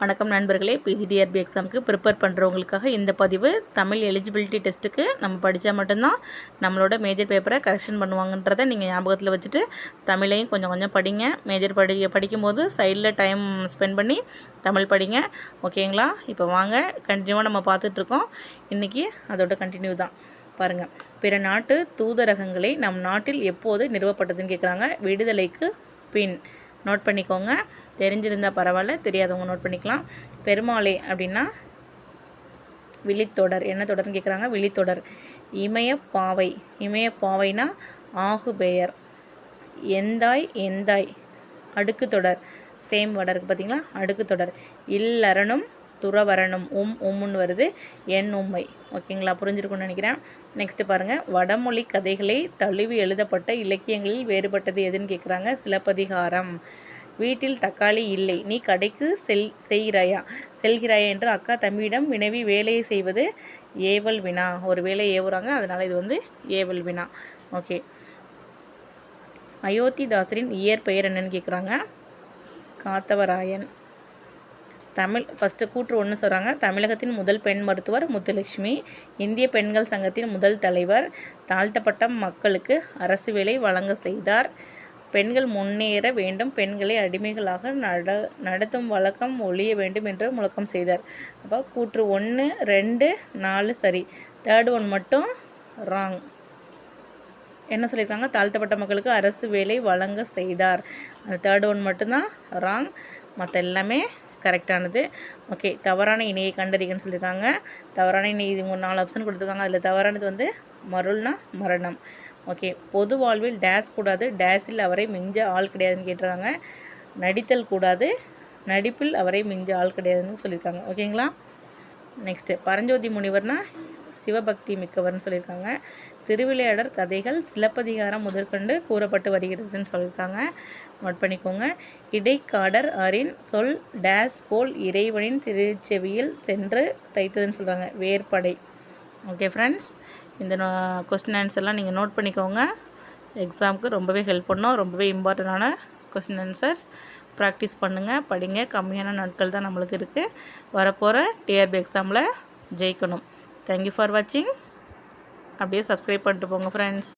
வணக்கம் நண்பர்களே. பிஜிடிஆர்பி எக்ஸாமுக்கு ப்ரிப்பேர் பண்ணுறவங்களுக்காக இந்த பதிவு. தமிழ் எலிஜிபிலிட்டி டெஸ்ட்டுக்கு நம்ம படித்தா மட்டும்தான் நம்மளோட மேஜர் பேப்பரை கரெக்ஷன் பண்ணுவாங்கன்றதை நீங்கள் ஞாபகத்தில் வச்சுட்டு தமிழையும் கொஞ்சம் கொஞ்சம் படிங்க. மேஜர் படி படிக்கும்போது சைடில் டைம் ஸ்பெண்ட் பண்ணி தமிழ் படிங்க. ஓகேங்களா இப்போ வாங்க. கண்டினியூவாக நம்ம பார்த்துட்ருக்கோம். இன்றைக்கி அதோட கண்டினியூ தான். பாருங்கள் பிற நாட்டு தூதரகங்களை நம் நாட்டில் எப்போது நிறுவப்பட்டதுன்னு கேட்குறாங்க விடுதலைக்கு பின். நோட் பண்ணிக்கோங்க. தெரிஞ்சிருந்தால் பரவாயில்ல தெரியாதவங்க நோட் பண்ணிக்கலாம். பெருமாளே அப்படின்னா விழித்தொடர். என்ன தொடர்னு கேட்குறாங்க விழித்தொடர். இமயப்பாவை இமயப்பாவைனா ஆகு பெயர். எந்தாய் எந்தாய். அடுக்கு தொடர். சேம் வடை இருக்குது பார்த்தீங்களா அடுக்கு தொடர். இல்லறனும் துறவரணும் உம் உம்முன்னு வருது. என் உம்மை. ஓகேங்களா? புரிஞ்சிருக்கும்னு நினைக்கிறேன். நெக்ஸ்ட்டு பாருங்கள் வடமொழி கதைகளை தழுவி எழுதப்பட்ட இலக்கியங்களில் வேறுபட்டது எதுன்னு கேட்குறாங்க சிலப்பதிகாரம். வீட்டில் தக்காளி இல்லை. நீ கடைக்கு செல் செய்கிறாயா? செல்கிறாயா என்று அக்கா தம்பியிடம் வினவி வேலையை செய்வது ஏவல் வினா. ஒரு வேலை ஏவுறாங்க அதனால் இது வந்து ஏவல் வினா. ஓகே. அயோத்திதாசரின் இயற்பெயர் என்னன்னு கேட்குறாங்க காத்தவராயன். தமிழ் ஃபஸ்ட்டு கூற்று ஒன்று சொல்கிறாங்க தமிழகத்தின் முதல் பெண் மருத்துவர் முத்துலட்சுமி. இந்திய பெண்கள் சங்கத்தின் முதல் தலைவர். தாழ்த்தப்பட்ட மக்களுக்கு அரசு வேலை வழங்க செய்தார். பெண்கள் முன்னேற வேண்டும். பெண்களை அடிமைகளாக நட நடத்தும் வழக்கம் ஒழிய வேண்டும் என்று முழக்கம் செய்தார். அப்போ கூற்று ஒன்று ரெண்டு நாலு சரி. தேர்ட் ஒன் மட்டும் ராங் என்ன சொல்லியிருக்காங்க? தாழ்த்தப்பட்ட மக்களுக்கு அரசு வேலை வழங்க செய்தார். அந்த தேர்ட் ஒன் மட்டும்தான் ராங் மற்ற எல்லாமே கரெக்டானது ஓகே தவறான இணையை கண்டறிகன்னு சொல்லியிருக்காங்க. தவறான இணை இது மூணு நாலு ஆப்ஷன் கொடுத்துருக்காங்க. அதில் தவறானது வந்து மருள்னா மரணம். ஓகே பொது வாழ்வில் டேஸ் கூடாது. டேஸில் அவரை மிஞ்ச ஆள் கிடையாதுன்னு கேட்டிருக்காங்க. நடித்தல் கூடாது. நடிப்பில் அவரை மிஞ்ச ஆள் கிடையாதுன்னு சொல்லியிருக்காங்க. ஓகேங்களா? நெக்ஸ்ட்டு பரஞ்சோதி முனிவர்னா சிவபக்தி மிக்கவர்னு சொல்லியிருக்காங்க. திருவிளையாடர் கதைகள் சிலப்பதிகாரம் முதற்கொண்டு கூறப்பட்டு வருகிறதுன்னு சொல்லியிருக்காங்க. நோட் பண்ணிக்கோங்க. இடைக்காடர் அரின் சொல் டேஸ் போல் இறைவனின் திருச்செவியில் சென்று தைத்ததுன்னு சொல்கிறாங்க வேர்படை. ஓகே ஃப்ரெண்ட்ஸ் இந்த கொஸ்டின் ஆன்சர்லாம் நீங்கள் நோட் பண்ணிக்கோங்க. எக்ஸாமுக்கு ரொம்பவே ஹெல்ப் பண்ணும். ரொம்பவே இம்பார்ட்டண்டான கொஸ்டின் ஆன்சர் ப்ராக்டிஸ் பண்ணுங்கள் படிங்க. கம்மியான நாட்கள் தான் நம்மளுக்கு இருக்குது வரப்போகிற டிஆர்பி எக்ஸாமில் ஜெயிக்கணும். தேங்க்யூ ஃபார் வாட்சிங் அப்படியே சப்ஸ்கிரைப் பண்ணிட்டு போங்க ஃப்ரெண்ட்ஸ்